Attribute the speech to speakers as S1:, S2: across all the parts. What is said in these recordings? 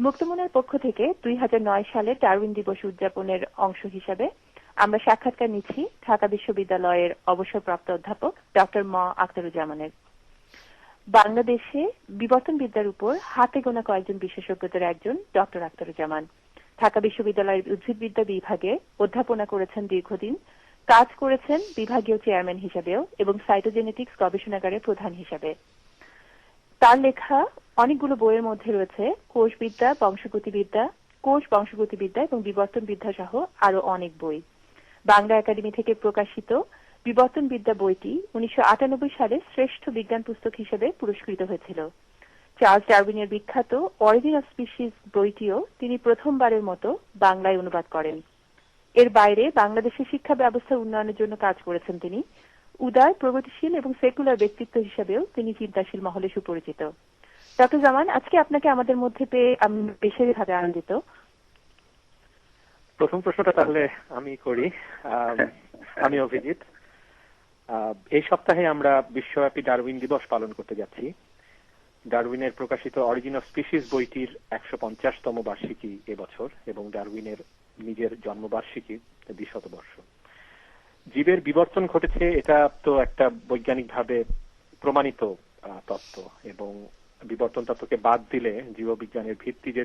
S1: মুক্তমনার পক্ষ থেকে দুই হাজার নয় সালে ডারউইন দিবস উদযাপনের অংশ হিসাবে আমরা সাক্ষাৎকার নিচ্ছি ঢাকা বিশ্ববিদ্যালয়ের অবসরপ্রাপ্ত অধ্যাপক ডক্টর ম আখতারুজ্জামানের। বাংলাদেশে বিবর্তন বিদ্যার উপর হাতে গোনা কয়েকজন বিশেষজ্ঞদের একজন ডক্টর আখতারুজ্জামান। ঢাকা বিশ্ববিদ্যালয়ের উদ্ভিদবিদ্যা বিভাগে অধ্যাপনা করেছেন দীর্ঘদিন, কাজ করেছেন বিভাগীয় চেয়ারম্যান হিসেবেও এবং সাইটোজেনেটিক্স গবেষণাগারের প্রধান হিসেবে। তার লেখা অনেকগুলো বইয়ের মধ্যে রয়েছে, কোষবিদ্যা, বংশগতিবিদ্যা, কোষ বংশগতিবিদ্যা এবং বিবর্তন বিদ্যা সহ আরও অনেক বই। বাংলা একাডেমি থেকে প্রকাশিত বিবর্তন বিদ্যা বইটি উনিশশো আটানব্বই সালে শ্রেষ্ঠ বিজ্ঞান পুস্তক হিসেবে পুরস্কৃত হয়েছিল। চার্লস ডারউইনের বিখ্যাত অরিজিন অফ স্পিসিস বইটিও তিনি প্রথমবারের মতো বাংলায় অনুবাদ করেন। এর বাইরে বাংলাদেশের শিক্ষা ব্যবস্থার উন্নয়নের জন্য কাজ করেছেন তিনি। উদার প্রগতিশীল এবং সেকুলার ব্যক্তিত্ব হিসেবেও তিনি চিন্তাশীল মহলে সুপরিচিত। ডক্টর জামান আজকে আপনাকে আমাদের মধ্যে পেয়ে আমি বিশেষভাবে আনন্দিত।
S2: প্রথম প্রশ্নটা তাহলে আমি করি। আমি অভিজিৎ। আহ, এই সপ্তাহে আমরা বিশ্বব্যাপী ডারউইন দিবস পালন করতে যাচ্ছি। ডারউইনের প্রকাশিত অরিজিন অফ স্পিসিস বইটির একশো পঞ্চাশতম বার্ষিকী এবছর এবং ডারউইনের নিজের জন্মবার্ষিকী দ্বিশত বর্ষ জীবের বিবর্তন ঘটেছে, এটা তো একটা বৈজ্ঞানিকভাবে প্রমাণিত তত্ত্ব এবং বিবর্তন তত্ত্বকে বাদ দিলে জীববিজ্ঞানের ভিত্তি যে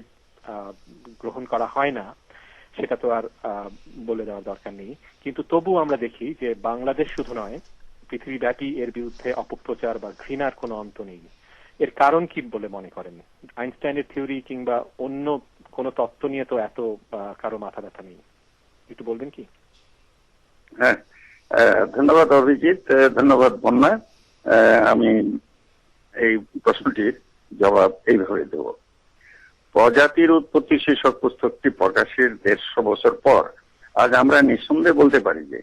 S2: গ্রহণ করা হয় না, সেটা তো আর বলে দেওয়ার দরকার নেই। কিন্তু তবু আমরা দেখি যে বাংলাদেশ শুধু নয়, পৃথিবীব্যাপী এর বিরুদ্ধে অপপ্রচার বা ঘৃণার কোনো অন্ত নেই। এর কারণ কি বলে মনে করেন? আইনস্টাইনের থিওরি কিংবা অন্য কোনো তত্ত্ব নিয়ে তো এত কারও মাথা ব্যথা নেই। একটু বলবেন কি?
S3: হ্যাঁ ধন্যবাদ অভিজিৎ ধন্যবাদ বন্যা। আমি এই প্রশ্নটির জবাব এইভাবে দেব। প্রজাতির উৎপত্তি শীর্ষক পুস্তকটি প্রকাশের দেড়শো বছর পর, আজ আমরা নিঃসন্দেহে বলতে পারি যে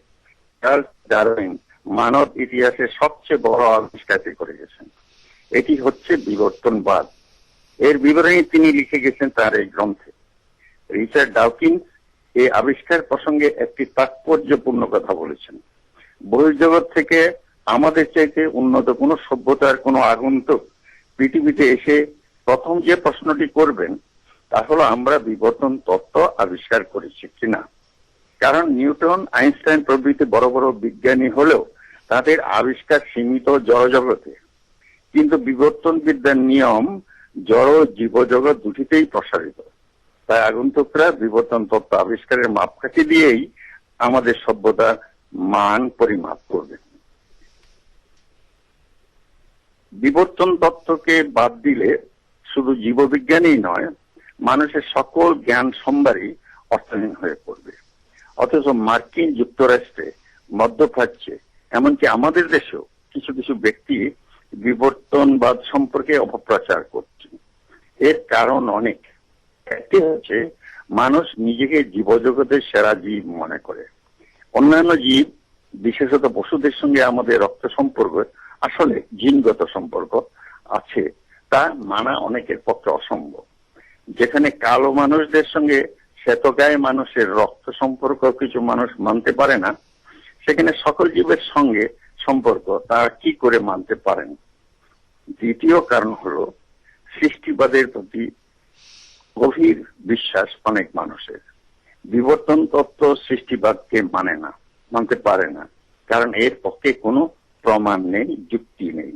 S3: চার্লস ডারউইন মানব ইতিহাসে সবচেয়ে বড় আবিষ্কারটি করে গেছেন। এটি হচ্ছে বিবর্তনবাদ। এর বিবরণী তিনি লিখে গেছেন তার এই গ্রন্থে। রিচার্ড ডাউকিন্স এই আবিষ্কার প্রসঙ্গে একটি তাৎপর্যপূর্ণ কথা বলেছেন। বহির্জগৎ থেকে আমাদের চাইতে উন্নত কোনো সভ্যতার কোনো আগন্তুক পৃথিবীতে এসে প্রথম যে প্রশ্নটি করবেন, তা হলো আমরা বিবর্তন তত্ত্ব আবিষ্কার করেছি কিনা? কারণ নিউটন, আইনস্টাইন প্রভৃতি বড় বড় বিজ্ঞানী হলেও তাদের আবিষ্কার সীমিত জড়জগতে। কিন্তু বিবর্তন বিদ্যার নিয়ম জড় জীবজগৎ দুটিতেই প্রসারিত। তাই আগন্তুকরা বিবর্তন তত্ত্ব আবিষ্কারের মাপকাঠি দিয়েই আমাদের সভ্যতার মান পরিমাপ করবে। বিবর্তন তত্ত্বকে বাদ দিলে শুধু জীববিজ্ঞানই নয়, মানুষের সকল জ্ঞান সম্ভারই অর্থহীন হয়ে পড়বে। অথচ মার্কিন যুক্তরাষ্ট্রে, মধ্যপ্রাচ্যে, এমনকি আমাদের দেশেও কিছু কিছু ব্যক্তি বিবর্তনবাদ সম্পর্কে অপপ্রচার করছে। এর কারণ অনেক। একটি হচ্ছে মানুষ নিজেকে জীবজগতের সেরা জীব মনে করে। অন্যান্য জীব, বিশেষত পশুদের সঙ্গে আমাদের রক্ত সম্পর্ক, আসলে জিনগত সম্পর্ক আছে, তা মানা অনেকের পক্ষে অসম্ভব। যেখানে কালো মানুষদের সঙ্গে শ্বেতগায় মানুষের রক্ত সম্পর্ক কিছু মানুষ মানতে পারে না, সেখানে সকল জীবের সঙ্গে সম্পর্ক তারা কি করে মানতে পারেন? দ্বিতীয় কারণ হলো সৃষ্টিবাদের প্রতি গভীর বিশ্বাস অনেক মানুষের। বিবর্তন তত্ত্ব সৃষ্টিবাদকে মানে না, মানতে পারে না, কারণ এর পক্ষে কোনো প্রমাণ নেই, যুক্তি নেই।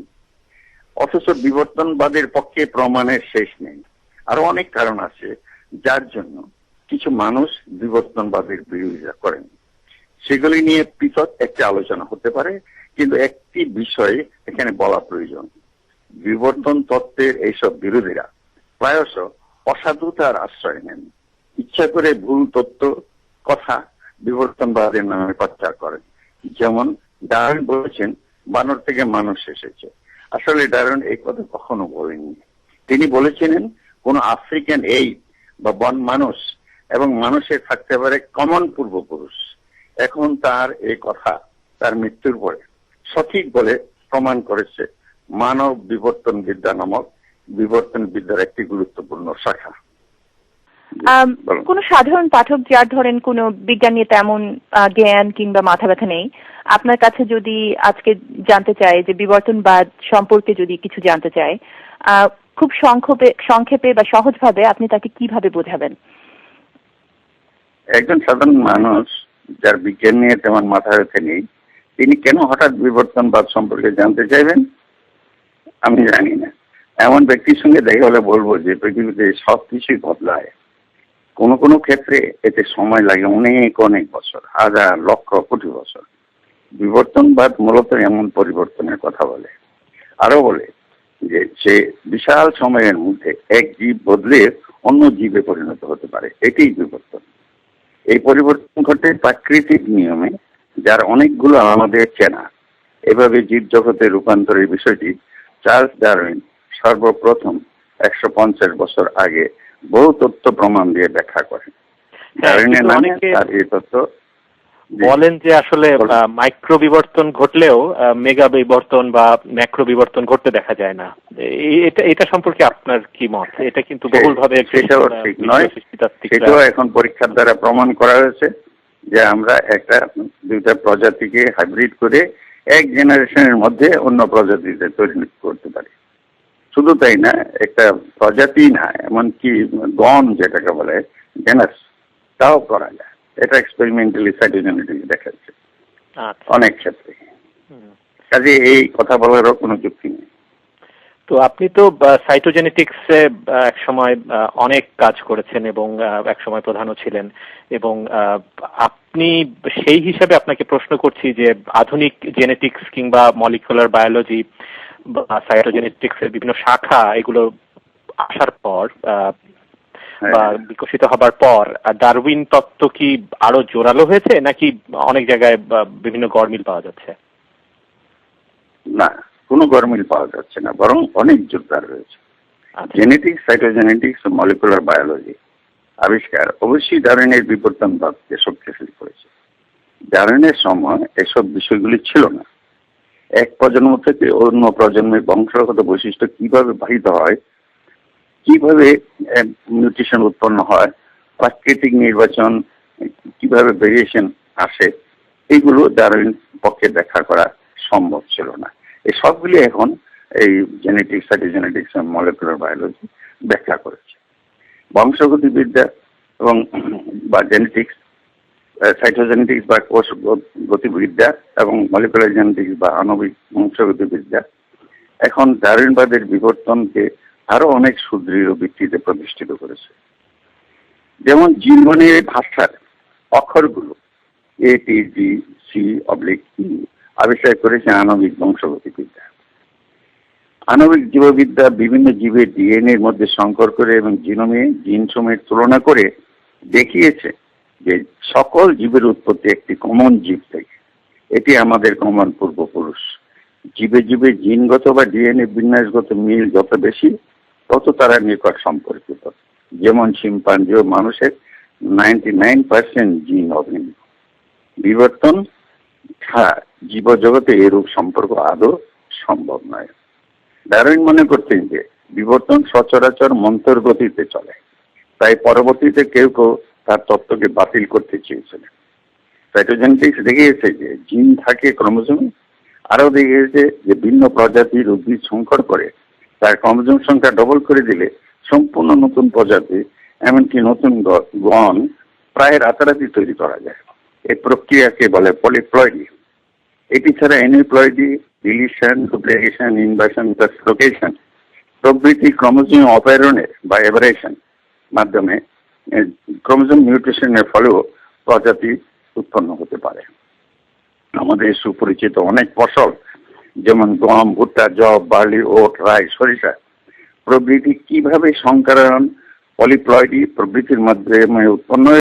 S3: অথচ বিবর্তনবাদের পক্ষে প্রমাণের শেষ নেই। আরও অনেক কারণ আছে যার জন্য কিছু মানুষ বিবর্তনবাদের বিরোধিতা করেন। সেগুলি নিয়ে পৃথক একটি আলোচনা হতে পারে, কিন্তু একটি বিষয়ে এখানে বলা প্রয়োজন। বিবর্তন তত্ত্বের এইসব বিরোধীরা প্রায়শ অসাধুতার আশ্রয় নেন। ইচ্ছা করে ভুল তত্ত্ব কথা বিবর্তনবাদের নামে প্রচার করেন। যেমন ডারউইন বলেছেন, বানর থেকে মানুষ এসেছে। আসলে ডারউইন এই কথা কখনো বলেননি। তিনি বলেছিলেন, কোন আফ্রিকান এই বা বন মানুষ এবং মানুষের থাকতে পারে কমন পূর্বপুরুষ। এখন তার এই কথা তার মৃত্যুর পরে সঠিক বলে প্রমাণ করেছে মানব বিবর্তন বিদ্যা নামক বিবর্তন বিদ্যার একটি গুরুত্বপূর্ণ শাখা।
S1: কোনো সাধারণ পাঠক যার ধরেন কোনো বিজ্ঞান নিয়ে তেমন জ্ঞান কিংবা মাথা ব্যথা নেই আপনার কাছে যদি আজকে জানতে চায় যে বিবর্তনবাদ সম্পর্কে যদি কিছু জানতে চায় খুব সংক্ষেপে সংক্ষেপে বা সহজভাবে আপনি তাকে কীভাবে বোঝাবেন?
S3: একজন সাধারণ মানুষ যার বিজ্ঞান নিয়ে তেমন মাথা ব্যথা নেই তিনি কেন হঠাৎ বিবর্তনবাদ সম্পর্কে জানতে চাইবেন? আমি জানি না। এমন ব্যক্তির সঙ্গে দেখা হলে বলব যে পৃথিবীতে সব কিছুই বদলায়। কোন কোন ক্ষেত্রে এতে সময় লাগে অনেক অনেক বছর, হাজার, লক্ষ, কোটি বছর। বিবর্তনবাদ মূলত এমন পরিবর্তনের কথা বলে। আরও বলে যে সে বিশাল সময়ের মধ্যে এক জীব বদলে অন্য জীবে পরিণত হতে পারে। এটাই বিবর্তন। এই পরিবর্তন ঘটে প্রাকৃতিক নিয়মে, যার অনেকগুলো আমাদের চেনা। এভাবে জীব জগতের রূপান্তরের বিষয়টি চার্লস ডারউইন সর্বপ্রথম একশো পঞ্চাশ বছর আগে বহু তথ্য প্রমাণ দিয়ে ব্যাখ্যা করেন।
S2: হ্যাঁ,
S3: এই তথ্য
S2: বলেন যে আসলে মাইক্রো বিবর্তন ঘটলেও মেগা বিবর্তন বা ম্যাক্রো বিবর্তন ঘটতে দেখা যায় না। এটা এটা সম্পর্কে আপনার কি মত? এটা কিন্তু
S3: সে-
S2: বহুলভাবে
S3: সেটাও ঠিক নয়।
S2: সৃষ্টিতাত্ত্বিকরা-
S3: সেটাও এখন পরীক্ষার দ্বারা প্রমাণ করা হয়েছে যে আমরা একটা দুইটা প্রজাতিকে হাইব্রিড করে এক জেনারেশনের মধ্যে অন্য প্রজাতিতে তৈরি করতে পারি। শুধু তাই না একটা প্রজাতি না এমনকি গণ যেটাকে বলে জেনাস তাও করা যায়। এটা এক্সপেরিমেন্টালি সাইটোজেনেটিক দেখাচ্ছে।
S2: আচ্ছা।
S3: অনেক ক্ষেত্রে। কাজে এই কথা বলারও কোনো যুক্তি নেই।
S2: তো আপনি তো সাইটোজেনেটিক্সে এক সময় অনেক কাজ করেছেন এবং এক সময় প্রধানও ছিলেন এবং আপনি সেই হিসাবে আপনাকে প্রশ্ন করছি যে আধুনিক জেনেটিক্স কিংবা মলিকুলার বায়োলজি বা সাইটোজেনেটিক্স এর বিভিন্ন শাখা এগুলো আসার পর আহ, বা
S3: হ্যাঁ।
S2: বিকশিত হবার পর ডারউইন তত্ত্ব কি আরও জোরালো হয়েছে নাকি অনেক জায়গায় বিভিন্ন গরমিল পাওয়া যাচ্ছে?
S3: না কোনো গরমিল পাওয়া যাচ্ছে না বরং অনেক জোরদার রয়েছে। জেনেটিক্স সাইটোজেনেটিক্স মলিকুলার বায়োলজি আবিষ্কার অবশ্যই ডারউইনের বিবর্তনবাদকে শক্তিশালী করেছে। ডারউইনের সময় এসব বিষয়গুলি ছিল না। এক প্রজন্ম থেকে অন্য প্রজন্মের বংশগত বৈশিষ্ট্য কীভাবে বাহিত হয়, কীভাবে নিউট্রিশন উৎপন্ন হয়, প্রাকৃতিক নির্বাচন, কীভাবে ভেরিয়েশন আসে এইগুলো ডারউইন পক্ষে ব্যাখ্যা করা সম্ভব ছিল না। এই সবগুলি এখন এই জেনেটিক্স সাইটোজেনেটিক্স মলিকুলার বায়োলজি ব্যাখ্যা করেছে। বংশগতিবিদ্যা এবং, বা জেনেটিক্স সাইটোজেনেটিক্স বা কোষ গতিবিদ্যা এবং মলিকুলার জেনেটিক্স বা আণবিক বংশগতিবিদ্যা এখন ডারউইনবাদের বিবর্তনকে আরও অনেক সুদৃঢ় ভিত্তিতে প্রতিষ্ঠিত করেছে। যেমন জীবনের ভাষার অক্ষরগুলো এ টি জি সি অবলিক আবিষ্কার করেছে আণবিক বংশগতিবিদ্যা আণবিক জীববিদ্যা বিভিন্ন জীবের ডিএনএ এর মধ্যে সংকর করে এবং জিনোমে জিন সময়ের তুলনা করে দেখিয়েছে যে সকল জীবের উৎপত্তি একটি কমন জীব থেকে। এটি আমাদের কমন পূর্বপুরুষ। জীবে জীবে জিনগত বা ডিএনএ বিন্যাসগত মিল যত বেশি, তত তারা নিকট সম্পর্কিত। যেমন শিম্পাঞ্জি ও মানুষের নাইনটি নাইন পার্সেন্ট জিন অভিন্ন। বিবর্তন জীবজগতে এরূপ সম্পর্ক আদৌ সম্ভব নয়। ডারউইন মনে করতেন যে, বিবর্তন সচরাচর মন্তর গতিতে চলে। তাই পরবর্তীতে কেউ কেউ তার তত্ত্বকে বাতিল করতে চেয়েছিলেন। সাইটোজেনেটিক্স দেখিয়েছে যে জিন থাকে ক্রোমোজোমে, আরও দেখিয়েছে যে ভিন্ন প্রজাতির উদ্ভিদ সংকর করে, তার ক্রোমোজোম সংখ্যা ডবল করে দিলে সম্পূর্ণ নতুন প্রজাতি, এমনকি নতুন গণ প্রায় রাতারাতি তৈরি করা যায়। এই প্রক্রিয়াকে বলে পলিপ্লয়েডি এটি ছাড়া aneuploidy deletion duplication inversion location প্রভৃতি ক্রোমোজোম অপারণের বা এভারেশন মাধ্যমে ক্রোমোজোম মিউটেশনের ফলেও প্রজাতি উৎপন্ন হতে পারে। আমাদের সুপরিচিত অনেক ফসল, যেমন গম, ভুট্টা জব বার্লি, ওট, রাই, সরিষা, প্রভৃতি কীভাবে সংকরণ পলিপ্লয়ডি প্রভৃতির মাধ্যমে উৎপন্ন